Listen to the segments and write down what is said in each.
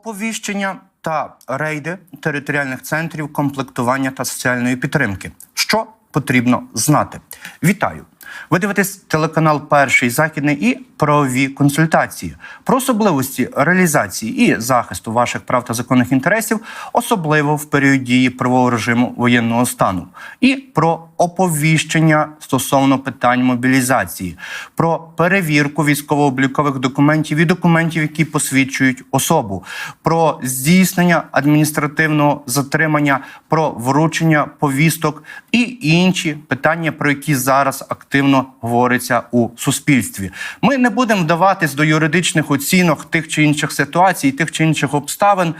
оповіщення та рейди територіальних центрів комплектування та соціальної підтримки. Що потрібно знати? Вітаю! Ви дивитесь телеканал Перший західний і правові консультації. Про особливості реалізації і захисту ваших прав та законних інтересів, особливо в період дії правового режиму воєнного стану, і про оповіщення стосовно питань мобілізації, про перевірку військово-облікових документів і документів, які посвідчують особу, про здійснення адміністративного затримання, про вручення повісток і інші питання, про які зараз активно говориться у суспільстві. Ми не будемо вдаватись до юридичних оцінок тих чи інших ситуацій, тих чи інших обставин,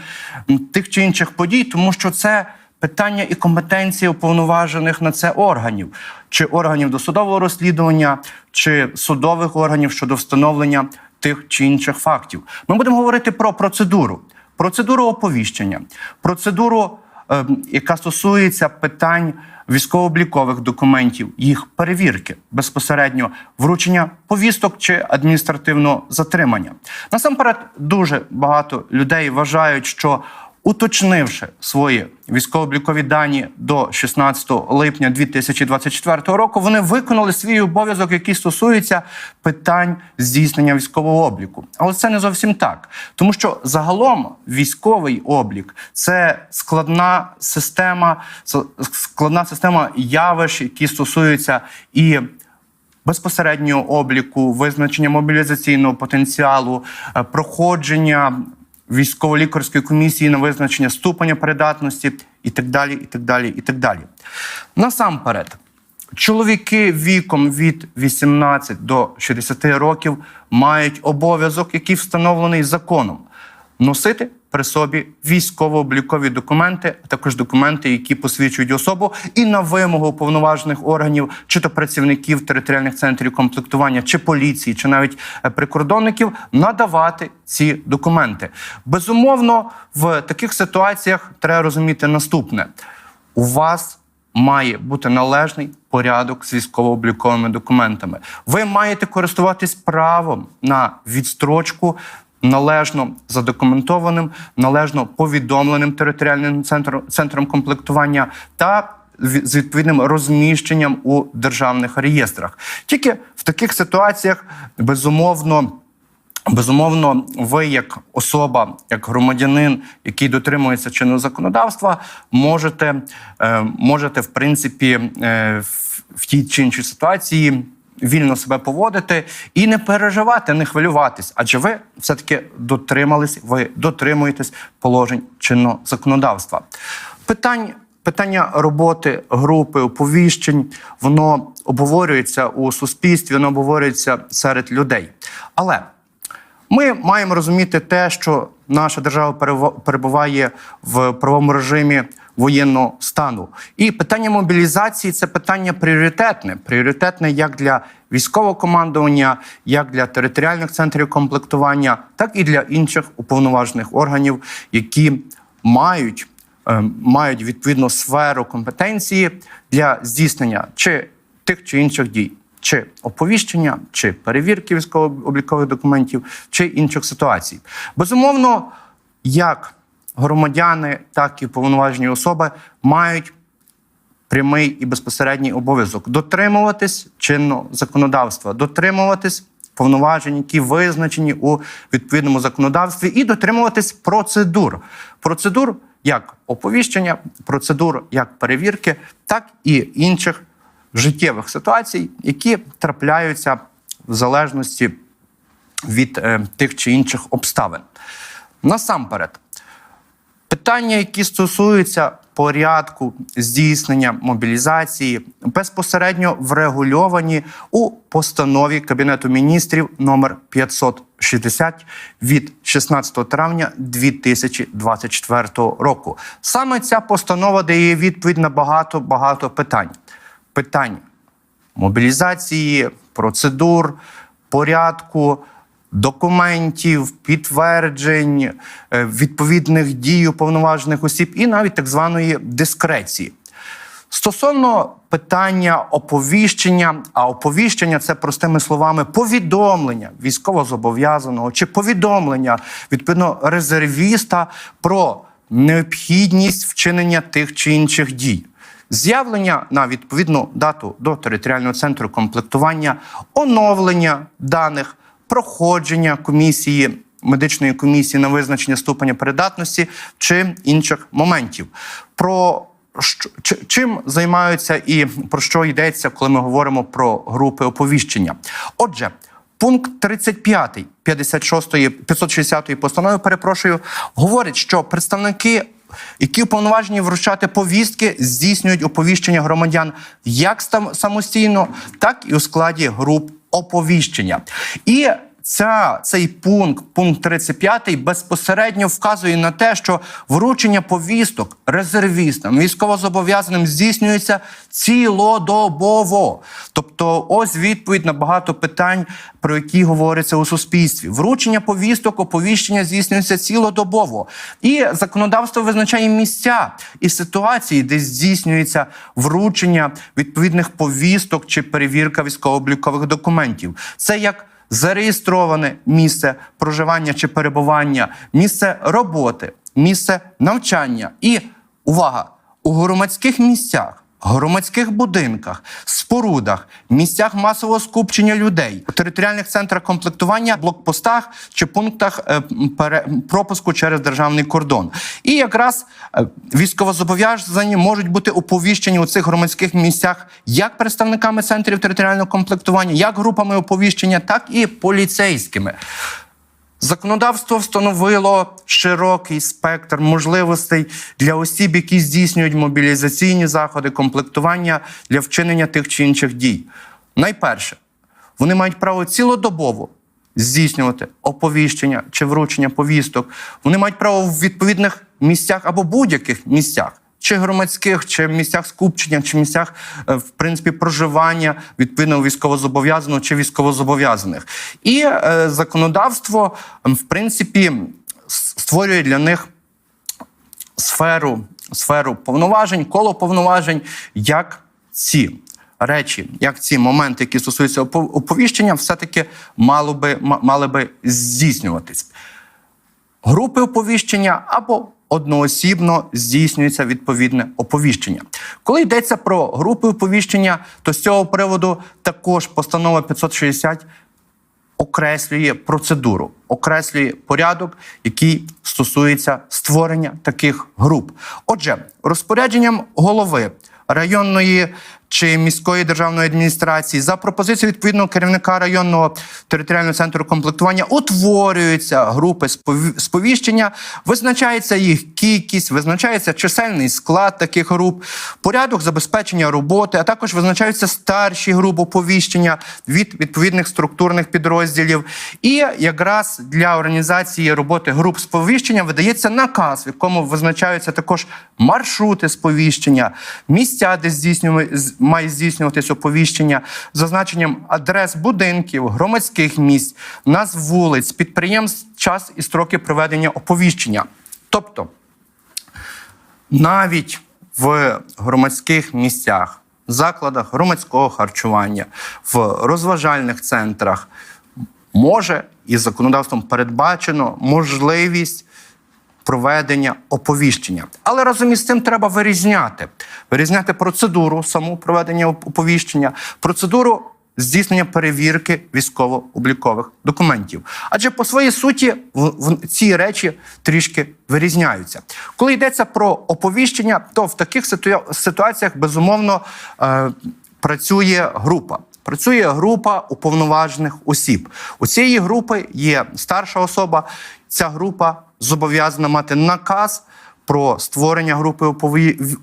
тих чи інших подій, тому що це питання і компетенції уповноважених на це органів, чи органів досудового розслідування, чи судових органів щодо встановлення тих чи інших фактів. Ми будемо говорити про процедуру, процедуру оповіщення, процедуру, яка стосується питань військово-облікових документів, їх перевірки, безпосередньо вручення повісток чи адміністративного затримання. Насамперед, дуже багато людей вважають, що уточнивши свої військово-облікові дані до 16 липня 2024 року, вони виконали свій обов'язок, який стосується питань здійснення військового обліку. Але це не зовсім так, тому що загалом військовий облік це складна система, складна система явищ, які стосуються і безпосереднього обліку, визначення мобілізаційного потенціалу, е, проходження військово-лікарської комісії на визначення ступеня придатності і так далі. і так далі, і так далі. Насамперед, чоловіки віком від 18 до 60 років мають обов'язок, який встановлений законом, носити при собі військово-облікові документи, а також документи, які посвідчують особу, і на вимогу уповноважених органів, чи то працівників територіальних центрів комплектування, чи поліції, чи навіть е, прикордонників, надавати ці документи. Безумовно, в таких ситуаціях треба розуміти наступне: у вас має бути належний порядок з військово-обліковими документами. Ви маєте користуватись правом на відстрочку належно задокументованим, належно повідомленим територіальним центром, центром комплектування та з відповідним розміщенням у державних реєстрах. Тільки в таких ситуаціях безумовно. Безумовно, ви, як особа, як громадянин, який дотримується чинного законодавства, можете, е, можете в принципі, е, в тій чи іншій ситуації вільно себе поводити і не переживати, не хвилюватись, адже ви все-таки дотримались, ви дотримуєтесь положень чинного законодавства. Питань Питання роботи групи оповіщень воно обговорюється у суспільстві, воно обговорюється серед людей. Але ми маємо розуміти те, що наша держава перебуває в правовому режимі воєнного стану. І питання мобілізації це питання пріоритетне. Пріоритетне як для військового командування, як для територіальних центрів комплектування, так і для інших уповноважених органів, які мають, е, мають відповідну сферу компетенції для здійснення чи тих чи інших дій чи оповіщення, чи перевірки військово-облікових документів, чи інших ситуацій. Безумовно, як громадяни, так і повноважені особи мають прямий і безпосередній обов'язок дотримуватись чинного законодавства, дотримуватись повноважень, які визначені у відповідному законодавстві, і дотримуватись процедур. Процедур як оповіщення, процедур як перевірки, так і інших життєвих ситуацій, які трапляються в залежності від е, тих чи інших обставин. Насамперед, питання, які стосуються порядку здійснення мобілізації, безпосередньо врегульовані у постанові Кабінету міністрів номер 560 від 16 травня 2024 року. Саме ця постанова дає відповідь на багато багато питань. Питань мобілізації, процедур, порядку, документів, підтверджень, е, відповідних дій уповноважених осіб і навіть так званої дискреції. Стосовно питання оповіщення, а оповіщення це простими словами повідомлення військовозобов'язаного чи повідомлення відповідно резервіста про необхідність вчинення тих чи інших дій. З'явлення на відповідну дату до територіального центру комплектування, оновлення даних, проходження комісії медичної комісії на визначення ступеня придатності чи інших моментів. Про що, чим займаються і про що йдеться, коли ми говоримо про групи оповіщення? Отже, пункт 35 56 560 постанови, перепрошую, говорить, що представники. Які уповноважені вручати повістки, здійснюють оповіщення громадян як самостійно, так і у складі груп оповіщення. І ця, цей пункт, пункт 35, безпосередньо вказує на те, що вручення повісток резервістам, військовозобов'язаним здійснюється цілодобово. Тобто, ось відповідь на багато питань, про які говориться у суспільстві. Вручення повісток, оповіщення здійснюється цілодобово. І законодавство визначає місця і ситуації, де здійснюється вручення відповідних повісток чи перевірка військово-облікових документів. Це як зареєстроване місце проживання чи перебування, місце роботи, місце навчання і увага у громадських місцях. Громадських будинках, спорудах, місцях масового скупчення людей, територіальних центрах комплектування, блокпостах чи пунктах е, пропуску через державний кордон. І якраз е, військовозобов'язані можуть бути оповіщені у цих громадських місцях як представниками центрів територіального комплектування, як групами оповіщення, так і поліцейськими. Законодавство встановило широкий спектр можливостей для осіб, які здійснюють мобілізаційні заходи, комплектування для вчинення тих чи інших дій. Найперше, вони мають право цілодобово здійснювати оповіщення чи вручення повісток. Вони мають право в відповідних місцях або будь-яких місцях. Чи громадських, чи місцях скупчення, чи місцях е, в принципі проживання відповідно військовозобов'язаного чи військовозобов'язаних, і е, законодавство в принципі створює для них сферу, сферу повноважень, коло повноважень, як ці речі, як ці моменти, які стосуються оповіщення, все-таки мало би, мали би здійснюватись. Групи оповіщення або одноосібно здійснюється відповідне оповіщення. Коли йдеться про групи оповіщення, то з цього приводу також постанова 560 окреслює процедуру, окреслює порядок, який стосується створення таких груп. Отже, розпорядженням голови районної чи міської державної адміністрації. За пропозицією відповідного керівника районного територіального центру комплектування утворюються групи спові- сповіщення, визначається їх кількість, визначається чисельний склад таких груп, порядок забезпечення роботи, а також визначаються старші групи оповіщення від відповідних структурних підрозділів. І якраз для організації роботи груп сповіщення видається наказ, в якому визначаються також маршрути сповіщення, місця, де здійснює- з- має здійснюватись оповіщення, з зазначенням адрес будинків, громадських місць, назв вулиць, підприємств, час і строки проведення оповіщення. Тобто навіть в громадських місцях, закладах громадського харчування, в розважальних центрах може і законодавством передбачено можливість проведення оповіщення. Але разом із цим треба вирізняти. Вирізняти процедуру саму проведення оповіщення, процедуру здійснення перевірки військово-облікових документів. Адже по своїй суті в, ці речі трішки вирізняються. Коли йдеться про оповіщення, то в таких ситуа- ситуаціях безумовно е, працює група. Працює група уповноважених осіб. У цієї групи є старша особа. Ця група зобов'язана мати наказ про створення групи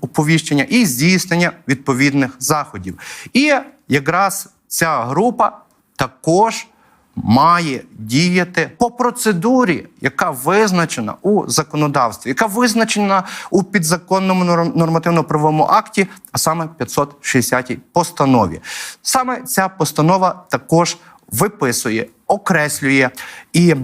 оповіщення і здійснення відповідних заходів. І якраз ця група також має діяти по процедурі, яка визначена у законодавстві, яка визначена у підзаконному нормативно-правовому акті, а саме 560 постанові. Саме ця постанова також виписує, окреслює і е,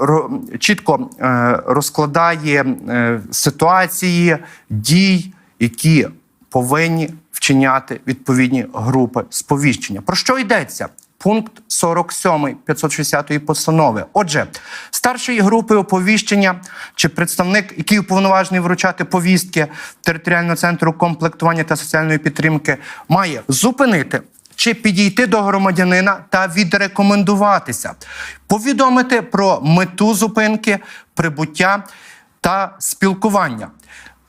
ро- чітко е, розкладає е, ситуації дій, які повинні вчиняти відповідні групи сповіщення. Про що йдеться? Пункт 47 560 постанови. Отже, старшої групи оповіщення чи представник, який уповноважений вручати повістки територіального центру комплектування та соціальної підтримки, має зупинити чи підійти до громадянина та відрекомендуватися, повідомити про мету зупинки, прибуття та спілкування.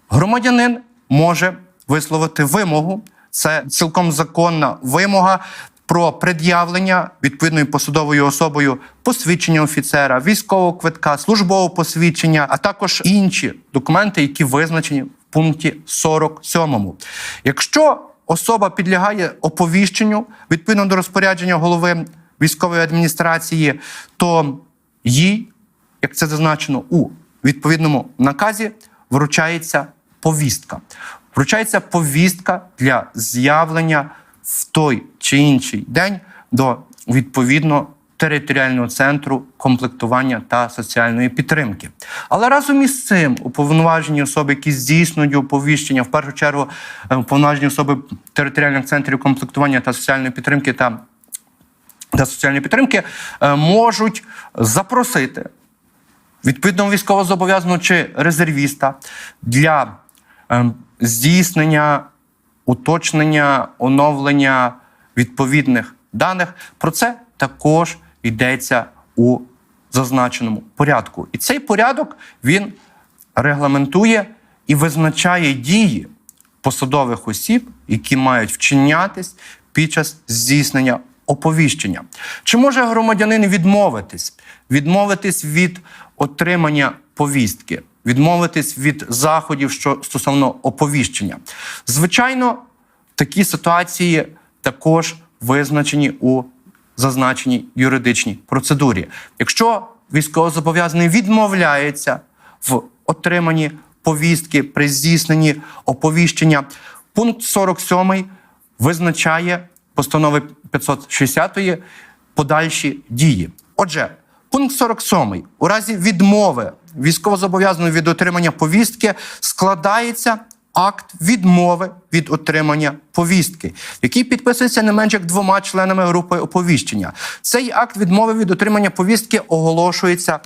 Громадянин може висловити вимогу, це цілком законна вимога. Про пред'явлення відповідною посадовою особою посвідчення офіцера, військового квитка, службового посвідчення, а також інші документи, які визначені в пункті 47. Якщо особа підлягає оповіщенню відповідно до розпорядження голови військової адміністрації, то їй, як це зазначено у відповідному наказі, вручається повістка. Вручається повістка для з'явлення в той чи інший день до відповідно територіального центру комплектування та соціальної підтримки. Але разом із цим уповноважені особи, які здійснюють оповіщення, в першу чергу е, уповноважені особи територіальних центрів комплектування та соціальної підтримки та та соціальної підтримки е, можуть запросити відповідного військовозобов'язаного чи резервіста для ем, здійснення, уточнення, оновлення відповідних даних. Про це також йдеться у зазначеному порядку. І цей порядок він регламентує і визначає дії посадових осіб, які мають вчинятись під час здійснення оповіщення. Чи може громадянин відмовитись? Відмовитись від отримання повістки, відмовитись від заходів, що стосовно оповіщення? Звичайно, такі ситуації також визначені у зазначеній юридичній процедурі. Якщо військовозобов'язаний відмовляється в отриманні повістки при здійсненні оповіщення, пункт 47 визначає постанови 560 подальші дії. Отже, пункт 47. У разі відмови військовозобов'язаного від отримання повістки складається акт відмови від отримання повістки, який підписується не менше як двома членами групи оповіщення. Цей акт відмови від отримання повістки оголошується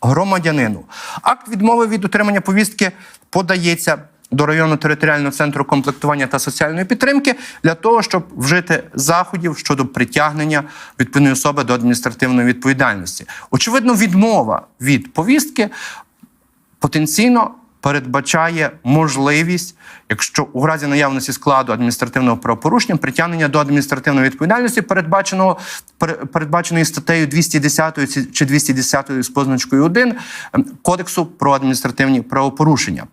громадянину. Акт відмови від отримання повістки подається до районного територіального центру комплектування та соціальної підтримки для того, щоб вжити заходів щодо притягнення відповідної особи до адміністративної відповідальності. Очевидно, відмова від повістки потенційно передбачає можливість, якщо у разі наявності складу адміністративного правопорушення, притягнення до адміністративної відповідальності, передбаченого передбаченої статтею 210 чи 210 з позначкою 1 ем, Кодексу про адміністративні правопорушення.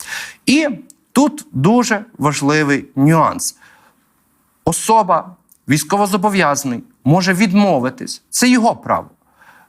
І тут дуже важливий нюанс особа, військовозобов'язаний, може відмовитись. Це його право.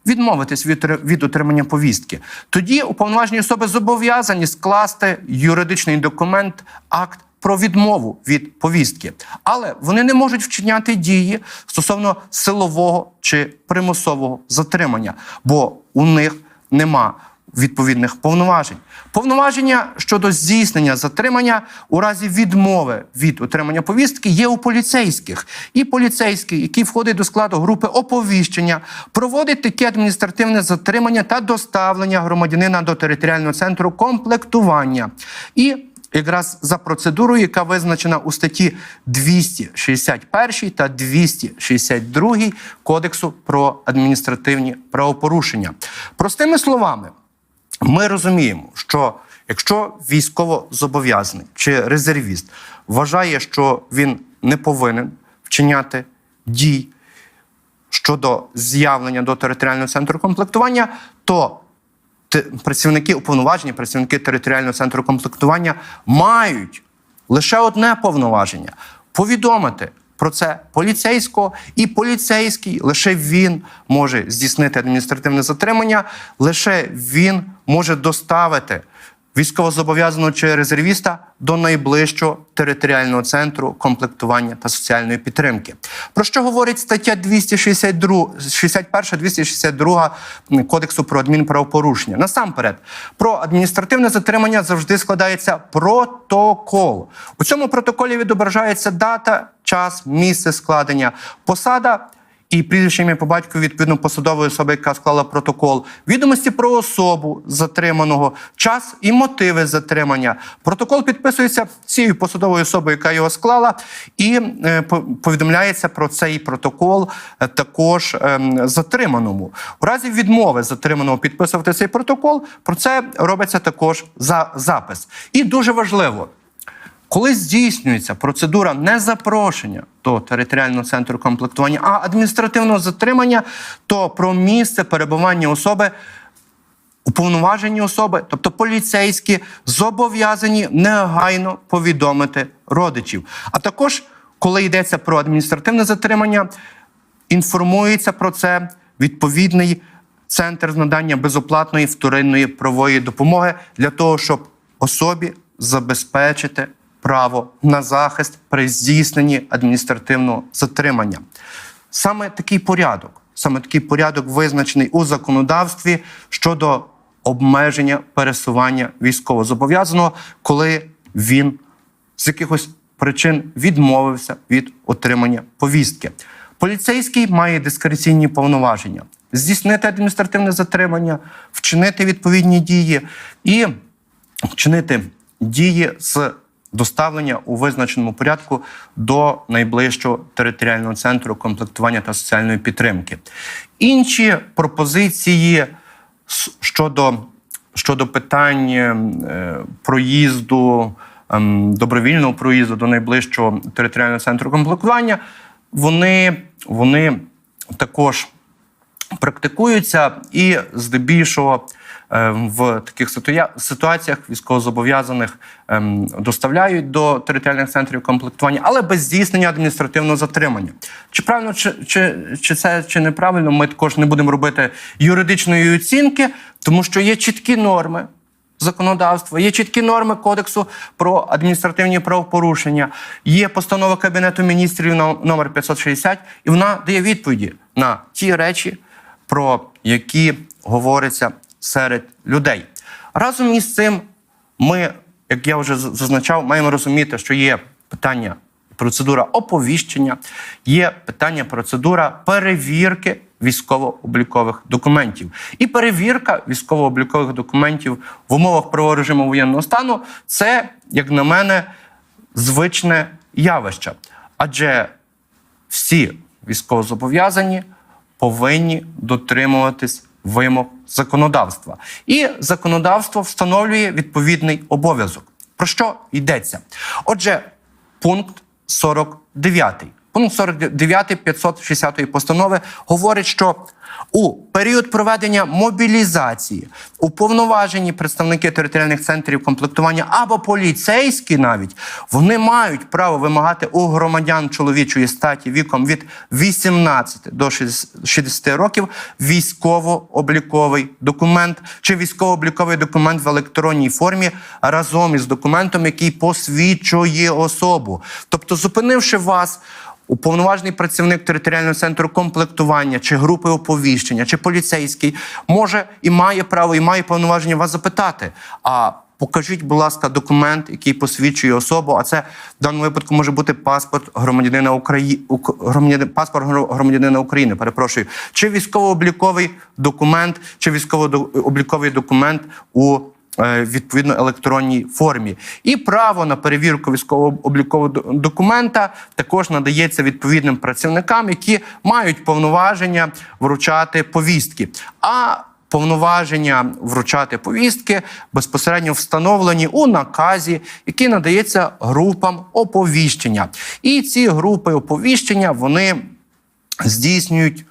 Відмовитись від, від отримання повістки. Тоді уповноважені особи зобов'язані скласти юридичний документ, акт про відмову від повістки. Але вони не можуть вчиняти дії стосовно силового чи примусового затримання, бо у них нема відповідних повноважень. Повноваження щодо здійснення затримання у разі відмови від отримання повістки є у поліцейських. І поліцейський, який входить до складу групи оповіщення, проводить таке адміністративне затримання та доставлення громадянина до територіального центру комплектування. І якраз за процедурою, яка визначена у статті 261 та 262 Кодексу про адміністративні правопорушення. Простими словами, ми розуміємо, що якщо військово зобов'язаний чи резервіст вважає, що він не повинен вчиняти дій щодо з'явлення до територіального центру комплектування, то працівники уповноважені, працівники територіального центру комплектування мають лише одне повноваження повідомити про це поліцейського, і поліцейський лише він може здійснити адміністративне затримання, лише він може доставити військовозобов'язаного чи резервіста до найближчого територіального центру комплектування та соціальної підтримки. Про що говорить стаття 262, 61, 262 Кодексу про адмінправопорушення? Насамперед, про адміністративне затримання завжди складається протокол. У цьому протоколі відображається дата, час, місце складення, посада і прізвище ім'я по батькові відповідно посадової особи, яка склала протокол, відомості про особу затриманого, час і мотиви затримання. Протокол підписується цією посадовою особою, яка його склала, і е, по- повідомляється про цей протокол е, також ем, затриманому. У разі відмови затриманого підписувати цей протокол, про це робиться також за запис. І дуже важливо. Коли здійснюється процедура не запрошення до територіального центру комплектування, а адміністративного затримання, то про місце перебування особи уповноважені особи, тобто поліцейські, зобов'язані негайно повідомити родичів. А також, коли йдеться про адміністративне затримання, інформується про це відповідний центр з надання безоплатної вторинної правової допомоги для того, щоб особі забезпечити право на захист при здійсненні адміністративного затримання. Саме такий порядок, саме такий порядок визначений у законодавстві щодо обмеження пересування військовозобов'язаного, коли він з якихось причин відмовився від отримання повістки. Поліцейський має дискреційні повноваження здійснити адміністративне затримання, вчинити відповідні дії і вчинити дії з доставлення у визначеному порядку до найближчого територіального центру комплектування та соціальної підтримки. Інші пропозиції щодо, щодо питань е, проїзду, ем, добровільного проїзду до найближчого територіального центру комплектування, вони, вони також практикуються і здебільшого е, в таких ситуаціях військовозобов'язаних ем, доставляють до територіальних центрів комплектування, але без здійснення адміністративного затримання. Чи правильно, чи, чи, чи це чи неправильно, ми також не будемо робити юридичної оцінки, тому що є чіткі норми законодавства, є чіткі норми Кодексу про адміністративні правопорушення, є постанова Кабінету міністрів но- номер 560, і вона дає відповіді на ті речі, про які говориться серед людей. Разом із цим ми, як я вже зазначав, маємо розуміти, що є питання процедура оповіщення, є питання процедура перевірки військово-облікових документів. І перевірка військово-облікових документів в умовах правового режиму воєнного стану це, як на мене, звичне явище. Адже всі військовозобов'язані повинні дотримуватись вимог законодавства. І законодавство встановлює відповідний обов'язок. Про що йдеться? Отже, пункт 49. Пункт 49 560 постанови говорить, що у період проведення мобілізації уповноважені представники територіальних центрів комплектування або поліцейські навіть вони мають право вимагати у громадян чоловічої статі віком від 18 до 60 років військово-обліковий документ чи військово-обліковий документ в електронній формі разом із документом, який посвідчує особу. Тобто, зупинивши вас. Уповноважений працівник територіального центру комплектування чи групи оповіщення, чи поліцейський може і має право, і має повноваження вас запитати. А покажіть, будь ласка, документ, який посвідчує особу. А це в даному випадку може бути паспорт громадянина України, паспорт громадянина України. Перепрошую, чи військово-обліковий документ, чи військово-обліковий документ у відповідно електронній формі. І право на перевірку військово-облікового документа також надається відповідним працівникам, які мають повноваження вручати повістки. А повноваження вручати повістки безпосередньо встановлені у наказі, який надається групам оповіщення. І ці групи оповіщення вони здійснюють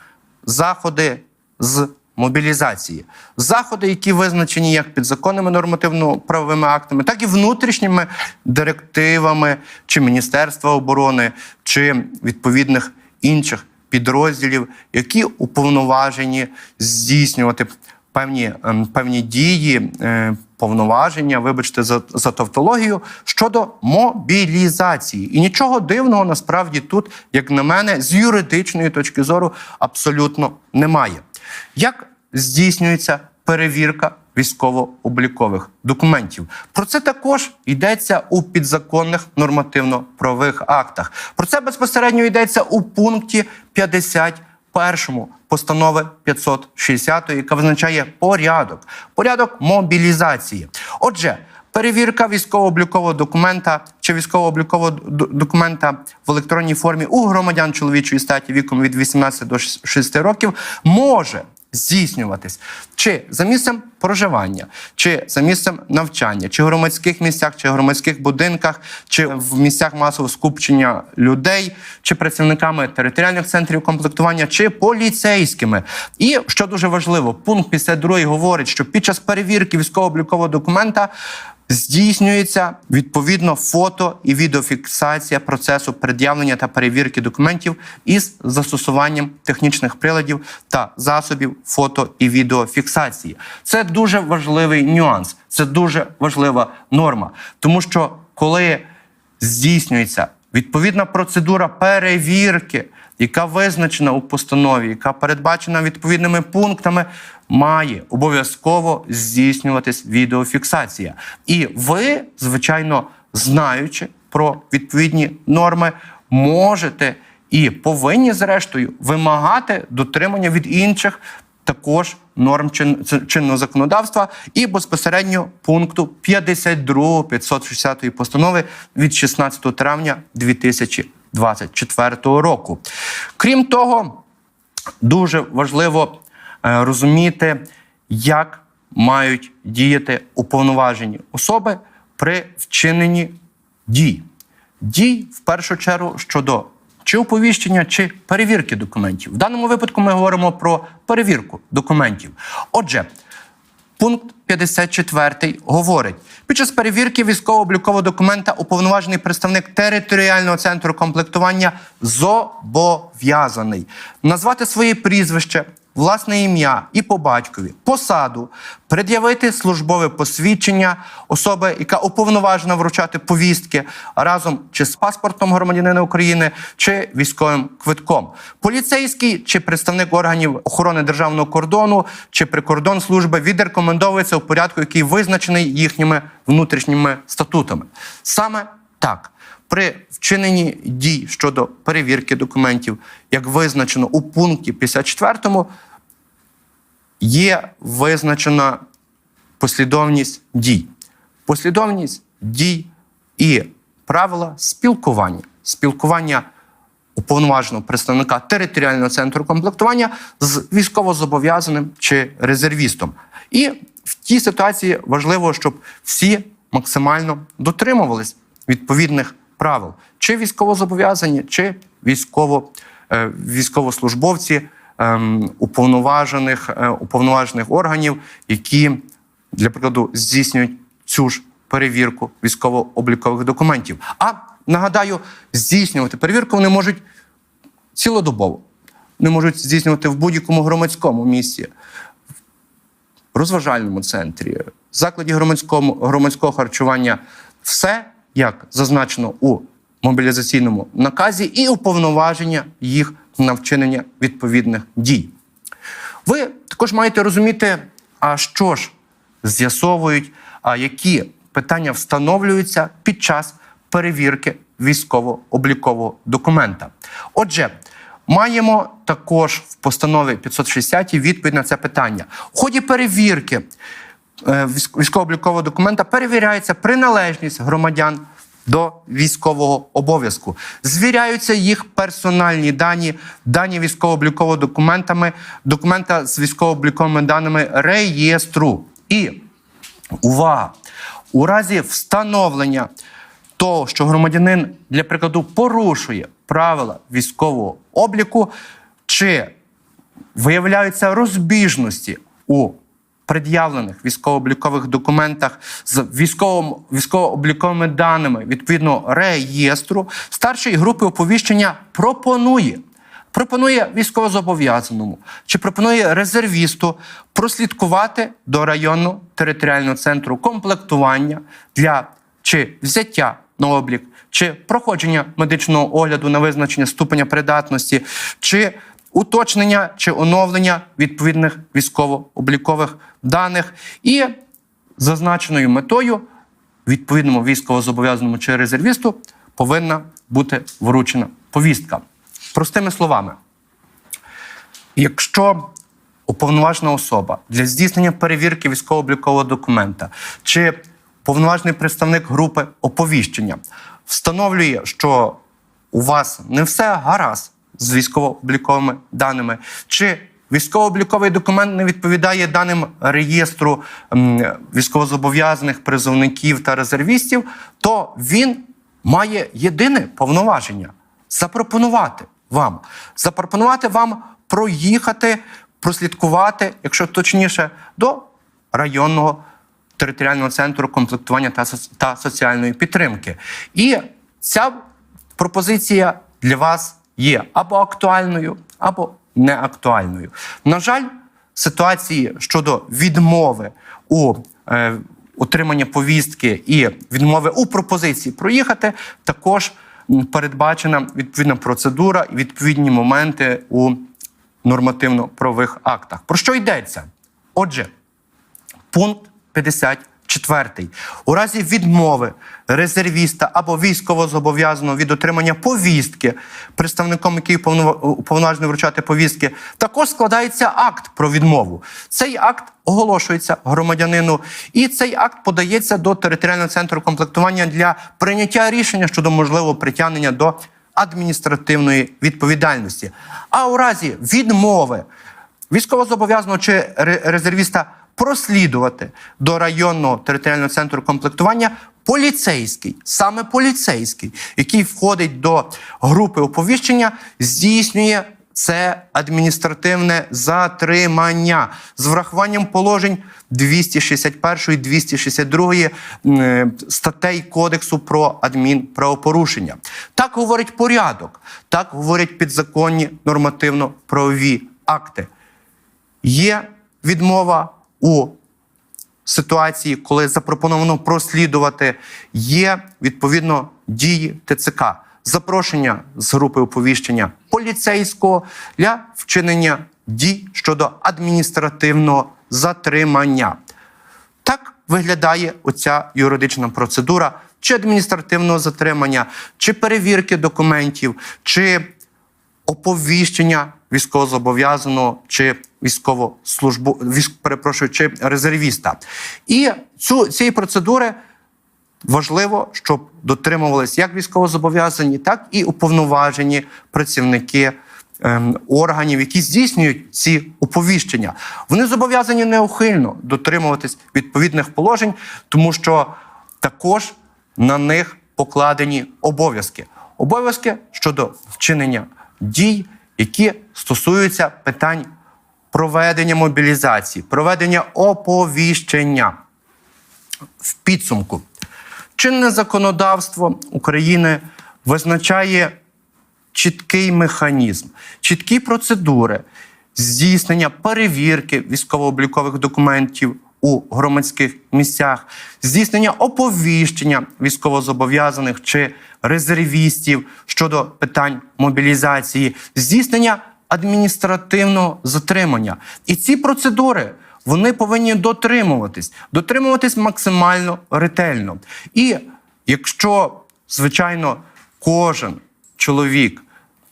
заходи з мобілізації. Заходи, які визначені як підзаконними нормативно-правовими актами, так і внутрішніми директивами чи Міністерства оборони, чи відповідних інших підрозділів, які уповноважені здійснювати певні, ем, певні дії, е, повноваження, вибачте, за, за тавтологію щодо мобілізації. І нічого дивного насправді тут, як на мене, з юридичної точки зору абсолютно немає. Як здійснюється перевірка військово-облікових документів? Про це також йдеться у підзаконних нормативно-правових актах. Про це безпосередньо йдеться у пункті 51 постанови 560, яка визначає порядок, порядок мобілізації. Отже, перевірка військово-облікового документа чи військово-облікового документа в електронній формі у громадян чоловічої статі віком від 18 до 6 років може здійснюватись чи за місцем проживання, чи за місцем навчання, чи в громадських місцях, чи в громадських будинках, чи в місцях масового скупчення людей, чи працівниками територіальних центрів комплектування, чи поліцейськими. І що дуже важливо, пункт 52 говорить, що під час перевірки військово-облікового документа здійснюється відповідно фото і відеофіксація процесу пред'явлення та перевірки документів із застосуванням технічних приладів та засобів фото і відеофіксації. Це дуже важливий нюанс, це дуже важлива норма, тому що коли здійснюється відповідна процедура перевірки, яка визначена у постанові, яка передбачена відповідними пунктами, має обов'язково здійснюватись відеофіксація. І ви, звичайно, знаючи про відповідні норми, можете і повинні, зрештою, вимагати дотримання від інших також норм чин, чинного законодавства і безпосередньо пункту 52 560 постанови від 16 травня 2024 року. Крім того, дуже важливо розуміти, як мають діяти уповноважені особи при вчиненні дій. Дій в першу чергу щодо чи оповіщення, чи перевірки документів. В даному випадку ми говоримо про перевірку документів. Отже, Пункт 54 говорить: під час перевірки військово-облікового документа уповноважений представник територіального центру комплектування зобов'язаний назвати своє прізвище, власне ім'я і по батькові, посаду, пред'явити службове посвідчення особи, яка уповноважена вручати повістки разом чи з паспортом громадянина України, чи військовим квитком. Поліцейський чи представник органів охорони державного кордону чи прикордонслужби відрекомендовується у порядку, який визначений їхніми внутрішніми статутами. Саме так. При вчиненні дій щодо перевірки документів, як визначено у пункті 54, є визначена послідовність дій. Послідовність дій і правила спілкування. Спілкування уповноваженого представника територіального центру комплектування з військовозобов'язаним чи резервістом. І в тій ситуації важливо, щоб всі максимально дотримувались відповідних правил, чи військовозобов'язані, чи військово, е, військовослужбовці уповноважених, е, уповноважених органів, які, для прикладу, здійснюють цю ж перевірку військово-облікових документів. А нагадаю, здійснювати перевірку вони можуть цілодобово. Вони можуть здійснювати в будь-якому громадському місці, в розважальному центрі, закладі громадському, громадського харчування. Все, як зазначено у мобілізаційному наказі, і уповноваження їх на вчинення відповідних дій. Ви також маєте розуміти, а що ж з'ясовують, а які питання встановлюються під час перевірки військово-облікового документа. Отже, маємо також в постанові 560 відповідь на це питання. У ході перевірки е, військово-облікового документа перевіряється приналежність громадян до військового обов'язку. Звіряються їх персональні дані, дані військово-облікового документами, документа з військово-обліковими даними реєстру. І увага! У разі встановлення того, що громадянин, для прикладу, порушує правила військового обліку, чи виявляються розбіжності у пред'явлених військово-облікових документах з військовим, військово-обліковими даними відповідно реєстру, старшої групи оповіщення пропонує пропонує військовозобов'язаному чи пропонує резервісту прослідкувати до районного територіального центру комплектування для чи взяття на облік, чи проходження медичного огляду на визначення ступеня придатності, чи уточнення чи оновлення відповідних військово-облікових даних і зазначеною метою відповідному військовозобов'язаному чи резервісту повинна бути вручена повістка. Простими словами, якщо уповноважена особа для здійснення перевірки військово-облікового документа чи повноважений представник групи оповіщення встановлює, що у вас не все гаразд з військово-обліковими даними, чи військово-обліковий документ не відповідає даним реєстру військовозобов'язаних призовників та резервістів, то він має єдине повноваження запропонувати вам, запропонувати вам проїхати, прослідкувати, якщо точніше, до районного територіального центру комплектування та, та соціальної підтримки. І ця пропозиція для вас є або актуальною, або неактуальною. На жаль, ситуації щодо відмови у е, отримання повістки і відмови у пропозиції проїхати також передбачена відповідна процедура і відповідні моменти у нормативно-правових актах. Про що йдеться? Отже, Пункт 54. У разі відмови резервіста або військовозобов'язаного від отримання повістки, представником який уповнов- уповноважений вручати повістки, також складається акт про відмову. Цей акт оголошується громадянину, і цей акт подається до територіального центру комплектування для прийняття рішення щодо можливого притягнення до адміністративної відповідальності. А у разі відмови військовозобов'язаного чи ре- резервіста прослідувати до районного територіального центру комплектування поліцейський, саме поліцейський, який входить до групи оповіщення, здійснює це адміністративне затримання з врахуванням положень 261 і 262 статей Кодексу про адмінправопорушення. Так говорить порядок, так говорять підзаконні нормативно-правові акти. Є відмова у ситуації, коли запропоновано прослідувати, є відповідно дії ТЦК, запрошення з групи оповіщення поліцейського для вчинення дій щодо адміністративного затримання. Так виглядає оця юридична процедура чи адміністративного затримання, чи перевірки документів, чи оповіщення військовозобов'язаного чи військовослужбу, військ, перепрошую, чи резервіста. І цю цієї процедури важливо, щоб дотримувались як військовозобов'язані, так і уповноважені працівники ем, органів, які здійснюють ці оповіщення. Вони зобов'язані неухильно дотримуватись відповідних положень, тому що також на них покладені обов'язки. Обов'язки щодо вчинення дій, які стосуються питань проведення мобілізації, проведення оповіщення. В підсумку чинне законодавство України визначає чіткий механізм, чіткі процедури здійснення перевірки військово-облікових документів у громадських місцях, здійснення оповіщення військовозобов'язаних чи резервістів щодо питань мобілізації, здійснення адміністративного затримання. І ці процедури вони повинні дотримуватись, дотримуватись максимально ретельно. І якщо, звичайно, кожен чоловік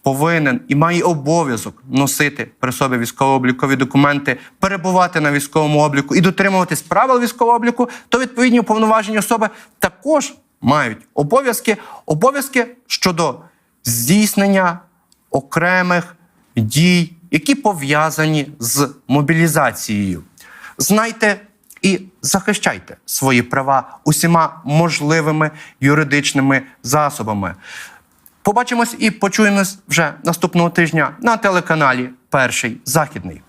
повинен і має обов'язок носити при собі військово-облікові документи, перебувати на військовому обліку і дотримуватись правил військового обліку, то відповідні уповноважені особи також мають обов'язки, обов'язки щодо здійснення окремих дій, які пов'язані з мобілізацією. Знайте і захищайте свої права усіма можливими юридичними засобами. Побачимось і почуємось вже наступного тижня на телеканалі Перший Західний.